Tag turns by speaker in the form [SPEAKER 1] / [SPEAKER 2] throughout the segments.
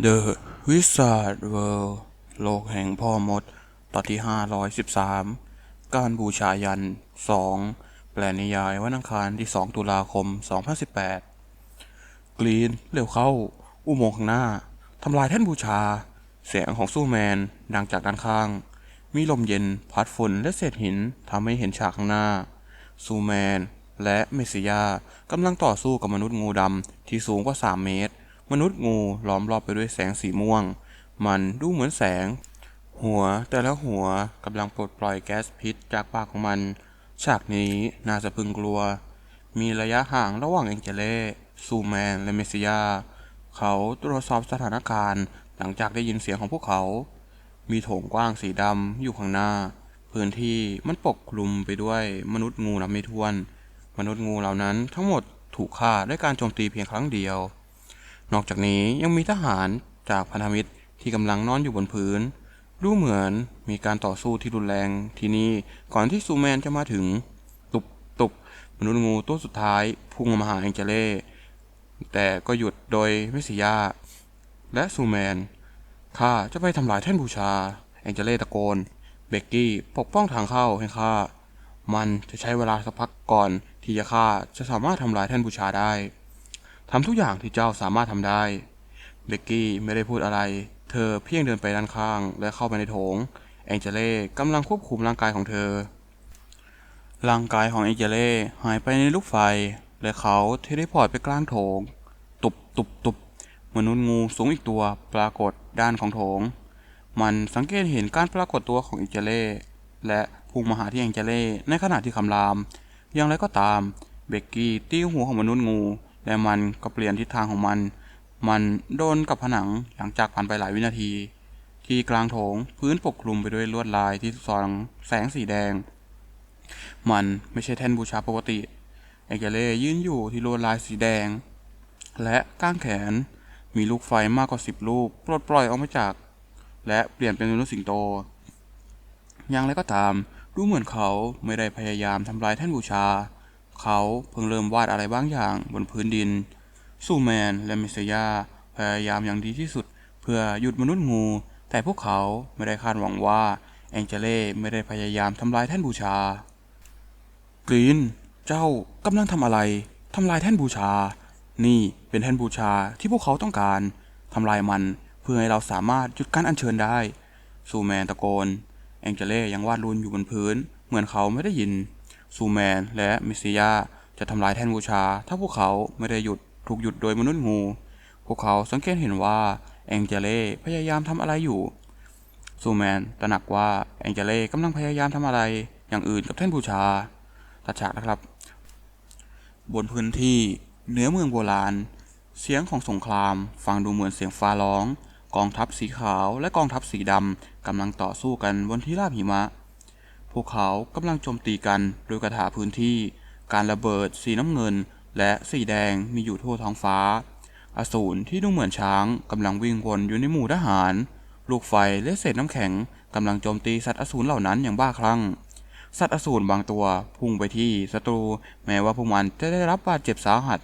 [SPEAKER 1] The Wizard World โลกแห่งพ่อมด ตอนที่ 513 การบูชายัน 2 แปลนิยายวันอังคารที่ 2 ตุลาคม 2018 กรีน เร็วเข้า อุโมงค์ข้างหน้า ทำลายแท่นบูชา เสียงของสู้แมน ดังจากด้านข้าง มีลมเย็น พัดฝุ่นและเศษหินทำให้เห็นฉากข้างหน้าซูแมน และเมสซิยากำลังต่อสู้กับมนุษย์งูดำที่สูงกว่า 3 เมตร มนุษย์งูล้อมรอบไปด้วยแสงสีม่วง มันดูเหมือนแสง หัวแต่ละหัวกำลังปลดปล่อยแก๊สพิษจากปากของมัน ฉากนี้น่าจะพึงกลัว มีระยะห่างระหว่างเอ็งเจเล่ซูแมนและเมสซิยา เขาตรวจสอบสถานการณ์หลังจากได้ยินเสียงของพวกเขา มีโถงกว้างสีดำอยู่ข้างหน้า พื้นที่มันปกคลุมไปด้วยมนุษย์งูนับไม่ถ้วน มนุษย์งูเหล่านั้นทั้งหมดถูกฆ่าด้วยการโจมตีเพียงครั้งเดียว นอกจากนี้ยังมีทหารจากพันธมิตรที่กำลังนอนอยู่บนพื้น ดูเหมือนมีการต่อสู้ที่รุนแรงที่นี่ก่อนที่ซูแมนจะมาถึง ตุบตุบมนุษย์งูตัวสุดท้ายพุ่งมาหาแองเจเล่แต่ก็หยุดโดยเมสิยาและซูแมนข้าจะไปทำลายแท่นบูชา แองเจเล่ตะโกน เบกกี้ปกป้องทางเข้าให้ข้า มันจะใช้เวลาสักพักก่อนที่จะข้าจะสามารถทำลายแท่นบูชาได้ ทำทุกอย่างที่เจ้าสามารถทำได้ เบกกี้ไม่ได้พูดอะไร เธอเพียงเดินไปด้านข้าง และเข้าไปในโถง แองเจเล่กำลังควบคุมร่างกายของเธอ ร่างกายของแองเจเล่หายไปในลูกไฟ และเขาเทเลพอร์ตไปกลางโถง ตุบตุบตุบมนุษย์งูสูงอีกตัวปรากฏด้านของโถง มันสังเกตเห็นการปรากฏตัวของแองเจเล่และพุ่งมาหาที่แองเจเล่ในขณะที่คำราม อย่างไรก็ตาม เบกกี้ตีหัวของมนุษย์งู และมันก็เปลี่ยนทิศทางของมัน มันโดนกับผนังหลังจากผ่านไปหลายวินาที ที่กลางโถงพื้นปกคลุมไปด้วยลวดลายที่ส่องแสงสีแดง มันไม่ใช่แท่นบูชาปกติแอเจเล่ยืนอยู่ที่ลวดลายสีแดง และก้างแขนมีลูกไฟมากกว่าสิบลูกปลดปล่อยออกมาจาก และเปลี่ยนเป็นมนุษย์สิงโต อย่างไรก็ตาม ดูเหมือนเขาไม่ได้พยายามทำลายแท่นบูชา เขาเพิ่งเริ่มวาดอะไรบางอย่างบนพื้นดิน ซูแมนและมิสยาพยายามอย่างดีที่สุด เพื่อหยุดมนุษย์งู แต่พวกเขาไม่ได้คาดหวังว่าแองเจเล่ไม่ได้พยายามทำลายแท่นบูชา กรีน เจ้ากำลังทำอะไรทำลายแท่นบูชา นี่เป็นแท่นบูชาที่พวกเขาต้องการทำลายมันเพื่อให้เราสามารถหยุดการอัญเชิญได้ ซูแมนตะโกน แองเจเล่ยังวาดรูนอยู่บนพื้น เหมือนเขาไม่ได้ยิน ซูแมน และมิซิยาจะทำลายแท่นบูชา ถ้าพวกเขาไม่ได้หยุดถูกหยุดโดยมนุษย์งู พวกเขาสังเกตเห็นว่าแองเจเล่พยายามทำอะไรอยู่ ซูแมนตระหนักว่าแองเจเล่กำลังพยายามทำอะไรอย่างอื่นกับแท่นบูชาตัดฉากนะครับ บนพื้นที่เหนือเมืองโบราณ เสียงของสงคราม ฟังดูเหมือนเสียงฟ้าร้อง กองทัพสีขาวและกองทัพสีดำกำลังต่อสู้กันบนที่ราบหิมะ พวกเขากำลังโจมตีกันโดยกระถาพื้นที่ การระเบิดสีน้ำเงิน และสีแดงมีอยู่ทั่วท้องฟ้า อสูรที่ดูเหมือนช้างกำลังวิ่งวนอยู่ในหมู่ทหาร ลูกไฟและเศษน้ำแข็งกำลังโจมตีสัตว์อสูรเหล่านั้นอย่างบ้าคลั่ง สัตว์อสูรบางตัวพุ่งไปที่ศัตรู แม้ว่าพวกมันจะได้รับบาดเจ็บสาหัส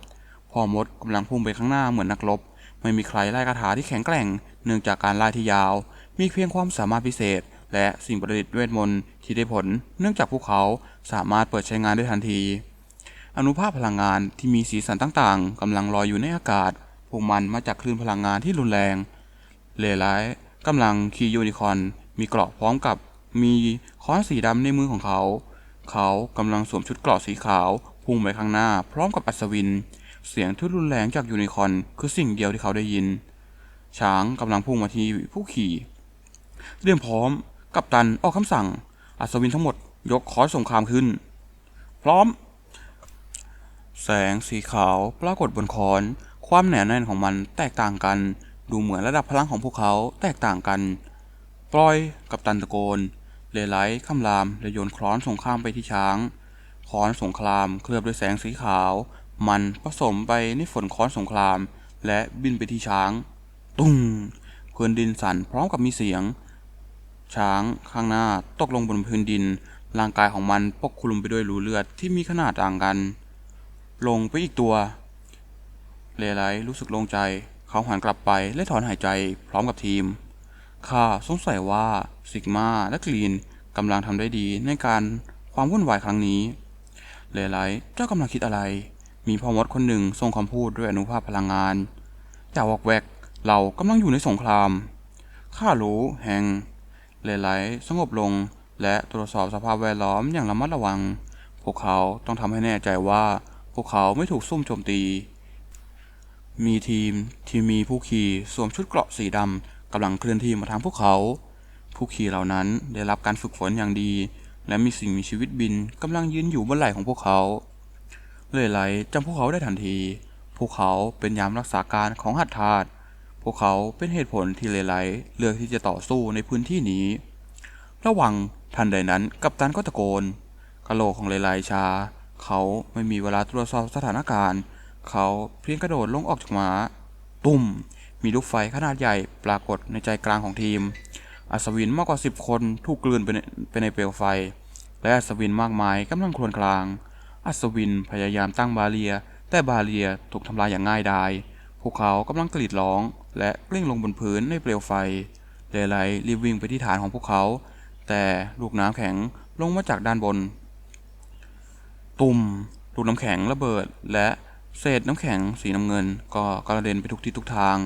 [SPEAKER 1] พ่อมดกำลังพุ่งไปข้างหน้าเหมือนนักรบ ไม่มีใครไล่คาถาที่แข็งแกร่ง เนื่องจากการไล่ที่ยาว มีเพียงความสามารถพิเศษ และสิ่งประดิษฐ์เวทมนต์ที่ได้ผล เนื่องจากพวกเขาสามารถเปิดใช้งานได้ทันที อนุภาคพลังงานที่มีสีสันต่างๆกำลังลอยอยู่ในอากาศ พวกมันมาจากคลื่นพลังงานที่รุนแรง เลไลท์กำลังขี่ยูนิคอนมีเกราะพร้อมกับมีค้อนสีดำในมือของเขา เขากำลังสวมชุดเกราะสีขาวพุ่งไปข้างหน้า พร้อมกับอัศวิน เสียงที่รุนแรงจากยูนิคอนคือสิ่งเดียวที่เขาได้ยิน ช้างกำลังพุ่งมาที่ผู้ขี่ เตรียมพร้อม กัปตันออกคำสั่ง อัศวินทั้งหมดยกคอนสงครามขึ้น พร้อม แสงสีขาวปรากฏบนคอน ความแหนาแน่นของมันแตกต่างกัน ดูเหมือนระดับพลังของพวกเขาแตกต่างกัน ปล่อยกับตันตะโกน เลไลคำรามและโยนค้อนสงครามไปที่ช้างคอนสงครามเคลือบด้วยแสงสีขาว มันผสมไปในฝนคอนสงคราม และบินไปที่ช้าง ตุ้งพื้นดินสั่นพร้อมกับมีเสียง ช้างข้างหน้าตกลงบนพื้นดิน ร่างกายของมันปกคลุมไปด้วยรูเลือดที่มีขนาดต่างกัน ลงไปอีกตัว เลไลรู้สึกโล่งใจ เขาหันกลับไปและถอนหายใจพร้อมกับทีม ข้าสงสัยว่าซิกมาและกรีนกำลังทำได้ดีในการความวุ่นวายครั้งนี้ เลไลเจ้ากำลังคิดอะไร มีพ่อมดคนหนึ่งทรงคำพูดด้วยอนุภาพพลังงานอย่าวอกแวก เรากำลังอยู่ในสงคราม ข้ารู้แห่ง เลไลสงบลง และตรวจสอบสภาพแวดล้อมอย่างระมัดระวัง พวกเขาต้องทำให้แน่ใจว่าพวกเขาไม่ถูกซุ่มโจมตี มีทีมที่มีผู้ขี่สวมชุดเกราะสีดำกำลังเคลื่อนที่มาทางพวกเขา ผู้ขี่เหล่านั้นได้รับการฝึกฝนอย่างดี และมีสิ่งมีชีวิตบินกำลังยืนอยู่บนไหล่ของพวกเขา เลยไลจำพวกเขาได้ทันที พวกเขาเป็นยามรักษาการของหัตถาด วกเขาเป็นเหตุผลที่เลไลเลือกที่จะต่อสู้ในพื้นที่นี้ ระหว่างทันใดนั้นกัปตันก็ตะโกนกะโหลกของเลไลชา เขาไม่มีเวลาตรวจสอบสถานการณ์ เขาเพียงกระโดดลงออกจากม้า ตุ่ม มีลูกไฟขนาดใหญ่ปรากฏในใจกลางของทีม อัศวินมากกว่าสิบคนถูกกลืนไปในไปในเปลวไฟ และอัศวินมากมายกำลังครวญคราง อัศวินพยายามตั้งบาเรีย แต่บาเรียถูกทำลายอย่างง่ายดาย พวกเขากำลังกรีดร้อง และกลิ้งลงบนพื้นในเปลวไฟเลไลรีบวิ่งไปที่ฐานของพวกเขา แต่ลูกน้ำแข็งลงมาจากด้านบน ตุ่มลูกน้ำแข็งระเบิด และเศษน้ำแข็งสีน้ำเงิน ก็กระเด็นไปทุกทิศทุกทาง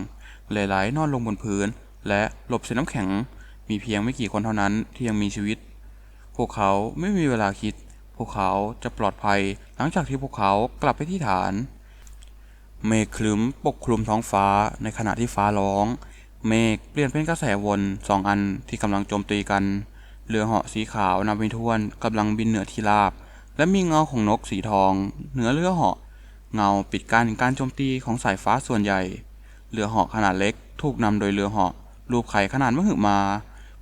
[SPEAKER 1] เลไลนอนลงบนพื้น และหลบเศษน้ำแข็ง มีเพียงไม่กี่คนเท่านั้นที่ยังมีชีวิต พวกเขาไม่มีเวลาคิด พวกเขาจะปลอดภัยหลังจากที่พวกเขากลับไปที่ฐาน เมฆคลึ้มปกคลุมท้องฟ้าในขณะที่ฟ้าร้อง เมฆเปลี่ยนเป็นกระแสวนสองอันที่กำลังโจมตีกัน เรือเหาะสีขาวนำไปทวนกำลังบินเหนือที่ราบ และมีเงาของนกสีทอง เหนือเรือเหาะ เงาปิดกั้นการโจมตีของสายฟ้าส่วนใหญ่ เรือเหาะขนาดเล็กถูกนำโดยเรือเหาะรูปไข่ขนาดมหึมา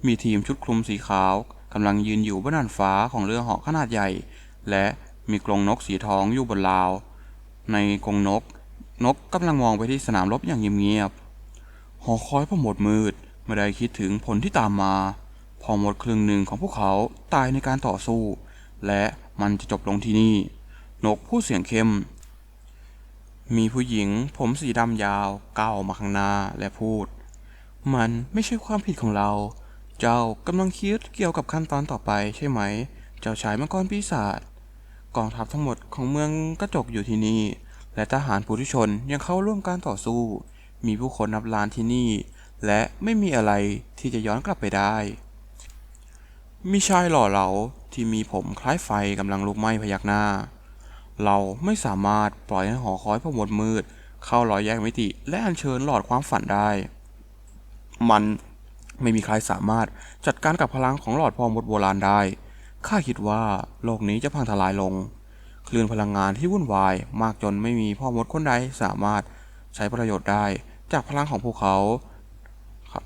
[SPEAKER 1] มีทีมชุดคลุมสีขาวกำลังยืนอยู่บนน่านฟ้าของเรือเหาะขนาดใหญ่ และมีกรงนกสีทองอยู่บนราว ในกรงนก นกกำลังมองไปที่สนามรบอย่างเงียบๆหอคอยพ่อหมดมืดไม่ได้คิดถึงผลที่ตามมา พอหมดครึ่งหนึ่งของพวกเขาตายในการต่อสู้ และมันจะจบลงที่นี่ นกพูดเสียงเข้ม มีผู้หญิงผมสีดำยาวก้าวออกมาข้างหน้าและพูด มันไม่ใช่ความผิดของเรา เจ้ากำลังคิดเกี่ยวกับขั้นตอนต่อไปใช่ไหม เจ้าชายมังกรปีศาจกองทัพทั้งหมดของเมืองกระจกอยู่ที่นี่ และทหารผู้ทุชนยังเข้าร่วมการต่อสู้ มีผู้คนนับล้านที่นี่ และไม่มีอะไรที่จะย้อนกลับไปได้ มีชายหล่อเหลาที่มีผมคล้ายไฟกำลังลุกไหม้พยักหน้า เราไม่สามารถปล่อยให้หอคอยพมดมืด เข้ารอยแยกมิติ และอัญเชิญหลอดความฝันได้ มันไม่มีใครสามารถจัดการกับพลังของหลอดพอมดโบราณได้ ข้าคิดว่าโลกนี้จะพังทลายลง คลื่นพลังงานที่วุ่นวาย มากจนไม่มีพ่อมดคนใดสามารถใช้ประโยชน์ได้ จากพลังของพวกเขา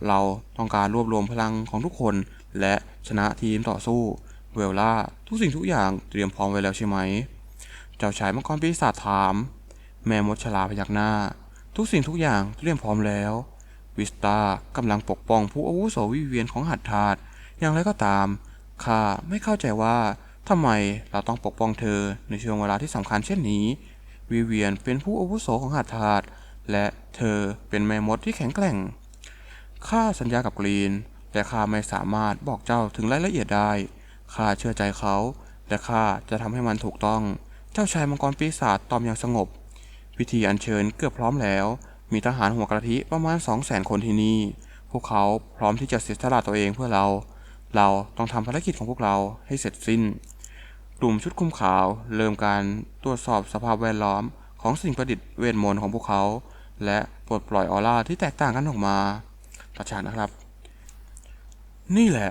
[SPEAKER 1] เราต้องการรวบรวมพลังของทุกคน และชนะทีมต่อสู้ เวลล่า ทุกสิ่งทุกอย่างเตรียมพร้อมไว้แล้วใช่ไหม เจ้าชายมังกรปีศาจถาม แม่มดชลาพยักหน้า ทุกสิ่งทุกอย่างเตรียมพร้อมแล้ววิสตากำลังปกป้องผู้อาวุโสวิเวียนของหัตถาดอย่างไรก็ตามข้าไม่เข้าใจว่า ทำไมเราต้องปกป้องเธอในช่วงเวลาที่สำคัญเช่นนี้ วิเวียนเป็นผู้อาวุโสของหัตถาดและเธอเป็นแม่มดที่แข็งแกร่ง ข้าสัญญากับกรีน แต่ข้าไม่สามารถบอกเจ้าถึงรายละเอียดได้ ข้าเชื่อใจเขา และข้าจะทำให้มันถูกต้อง เจ้าชายมังกรปีศาจตอบอย่างสงบ พิธีอัญเชิญเกือบพร้อมแล้ว มีทหารหัวกะทิประมาณสองแสนคนที่นี่ พวกเขาพร้อมที่จะเสียสละตัวเองเพื่อเรา เราต้องทำภารกิจของพวกเราให้เสร็จสิ้น กลุ่มชุดคุมขาวเริ่มการตรวจสอบสภาพแวดล้อมของสิ่งประดิษฐ์เวทมนต์ของพวกเขา และปลดปล่อยออร่าที่แตกต่างกันออกมาประชานะครับ นี่แหละ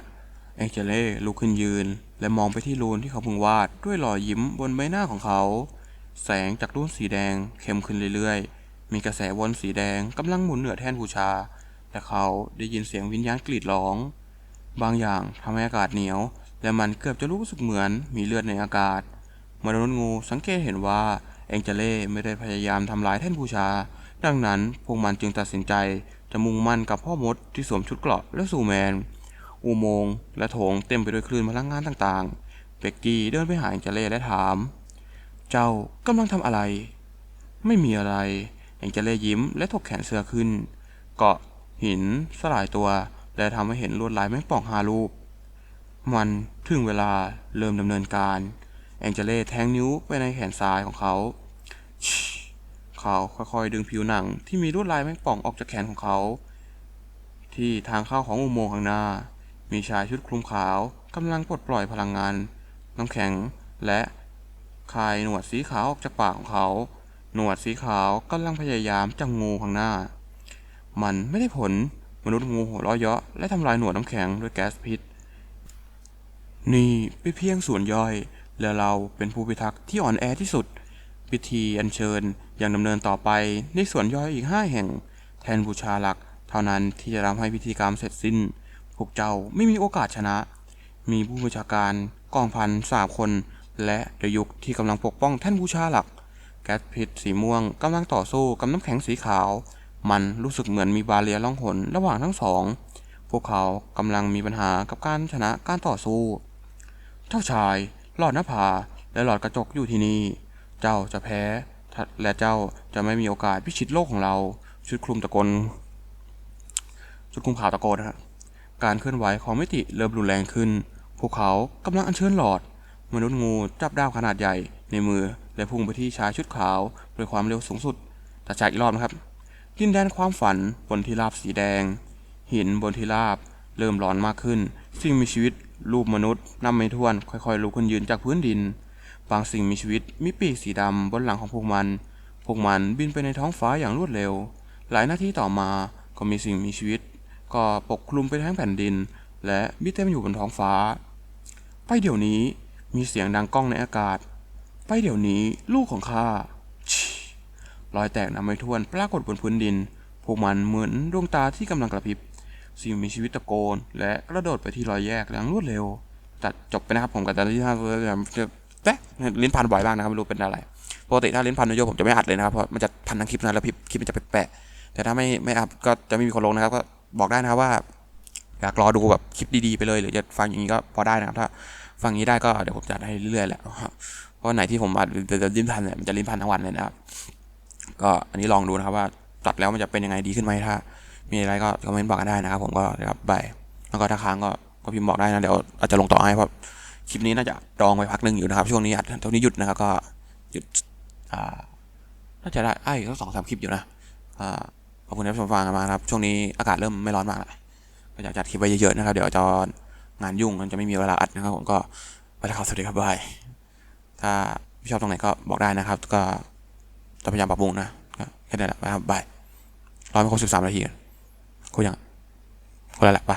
[SPEAKER 1] แองเจเล่ลุกขึ้นยืน และมองไปที่รูนที่เขาเพิ่งวาดด้วยรอยยิ้มบนใบหน้าของเขา แสงจากรูนสีแดงเข้มขึ้นเรื่อยๆ มีกระแสวนสีแดงกำลังหมุนเหนือแท่นบูชาและเขาได้ยินเสียงวิญญาณกรีดร้อง บางอย่างทำให้อากาศเหนียว และมันเกือบจะรู้สึกเหมือนมีเลือดในอากาศมนุษย์งูสังเกตเห็นว่าแองเจเล่ไม่ได้พยายามทำลายแท่นบูชา ดังนั้นพวกมันจึงตัดสินใจจะมุ่งมั่นกับพ่อมดที่สวมชุดเกราะและสูแมน อุโมงค์และโถงเต็มไปด้วยคลื่นพลังงานต่างๆ เบกกี้เดินไปหาแองเจเล่และถาม เจ้ากำลังทำอะไร ไม่มีอะไรแองเจเล่ยิ้มและถกแขนเสื้อขึ้น เกาะหิน สลายตัว และทำให้เห็นลวดลายแมงป่องหารูป มันถึงเวลาเริ่มดำเนินการ แองเจเล่แทงนิ้วไปในแขนซ้ายของเขา เขาค่อยๆดึงผิวหนังที่มีลวดลายแมงป่องออกจากแขนของเขา ที่ทางเข้าของอุโมงค์ข้างหน้า มีชายชุดคลุมขาวกำลังปลดปล่อยพลังงาน น้ำแข็งและคายหนวดสีขาวออกจากปากของเขา หนวดสีขาวกำลังพยายามจังงูข้างหน้า มันไม่ได้ผล มนุษย์งูหัวเราะเยาะและทำลายหนวดน้ำแข็งด้วยแก๊สพิษ นี่เป็นเพียงส่วนย่อย และเราเป็นผู้พิทักษ์ที่อ่อนแอที่สุด พิธีอัญเชิญยังดำเนินต่อไปในส่วนย่อยอีกห้าแห่ง แทนบูชาหลัก เท่านั้นที่จะทำให้พิธีกรรมเสร็จสิ้น พวกเจ้าไม่มีโอกาสชนะ มีผู้บัญชาการกองพันสามคน และเดยุกที่กำลังปกป้องแท่นบูชาหลัก แก๊สพิษสีม่วงกำลังต่อสู้กับน้ำแข็งสีขาว มันรู้สึกเหมือนมีบาเรียล่องหนระหว่างทั้งสอง พวกเขากำลังมีปัญหากับการชนะการต่อสู้ จ้าชาย หลอดหน้าผา และหลอดกระจกอยู่ที่นี่ เจ้าจะแพ้ และเจ้าจะไม่มีโอกาสพิชิตโลกของเรา ชุดคลุมตะกนชุดคลุมขาวตะโกนนะครับการเคลื่อนไหวของมิติเริ่มรุนแรงขึ้น พวกเขากำลังอัญเชิญหลอด มนุษย์งูจับดาวขนาดใหญ่ในมือ และพุ่งไปที่ชายชุดขาวด้วยความเร็วสูงสุดตัดจากอีกรอบนะครับ ดินแดนความฝันบนที่ราบสีแดง หินบนที่ราบ เริ่มร้อนมากขึ้น สิ่งมีชีวิต รูปมนุษย์นำไม่ถ้วน ค่อยๆลุกขึ้นยืนจากพื้นดิน บางสิ่งมีชีวิตมีปีกสีดำบนหลังของพวกมัน พวกมันบินไปในท้องฟ้าอย่างรวดเร็ว หลายนาทีต่อมาก็มีสิ่งมีชีวิต ก็ปกคลุมไปทั้งแผ่นดิน และบินเต็มอยู่บนท้องฟ้า ไปเดี๋ยวนี้มีเสียงดังก้องในอากาศ ไปเดี๋ยวนี้ลูกของข้าชิรอยแตกน้ำไม่ท่วนปรากฏบนพื้นดิน พวกมันเหมือนดวงตาที่กำลังกระพริบ สิ่งมีชีวิตตะโกน และกระโดดไปที่รอยแยกอย่างรวดเร็ว ตัดจบไปนะครับผมกับตอนที่ห้าจะแป๊ะลิ้นพันบ่อยมากนะครับไม่รู้เป็นอะไรปกติถ้าลิ้นพันโยผมจะไม่อัดเลยนะครับเพราะมันจะพันทั้งคลิปนะแล้วคลิปมันจะแปะแต่ถ้าไม่ไม่อัดก็จะไม่มีคนลงนะครับ ก็บอกได้นะครับว่าอยากรอดูแบบคลิปดีๆไปเลยหรือจะฟังอย่างนี้ก็พอได้นะครับถ้าฟังอย่างนี้ได้ก็เดี๋ยวผมจะให้เรื่อยๆแหละเพราะไหนที่ผมอัดจะลิ้นพันเนี่ยมันจะลิ้นพันทั้งวันเลยนะครับก็อันนี้ลองดูนะครับว่าตัดแล้วมันจะเป็นยังไงดีขึ้นไหมถ้า มีอะไรก็คอมเมนต์บอกกันได้นะครับ ผมก็ครับบายแล้วก็ถ้าค้างก็ก็พิมพ์บอกได้นะเดี๋ยวอาจจะลงต่อให้เพราะคลิปนี้น่าจะดองไปพักหนึ่งอยู่นะครับ ช่วงนี้อัดตรงนี้หยุดนะครับก็หยุดอ่าน่าจะได้ไอ้ก็สองสามคลิปอยู่นะอ่าขอบคุณที่รับชมฟังกันมาครับ ช่วงนี้อากาศเริ่มไม่ร้อนมากแล้วก็อยากจัดคลิปไว้เยอะๆนะครับ เดี๋ยวจะงานยุ่งมันจะไม่มีเวลาอัดนะครับ ผมก็ไปแล้วครับสวัสดีครับบายถ้าชอบตรงไหนก็บอกได้นะครับ ก็จะพยายามปรับปรุงนะแค่นั้นแหละไปครับบายรอไม่ครบสิบสามนาที กันกูยังคนละแหละไป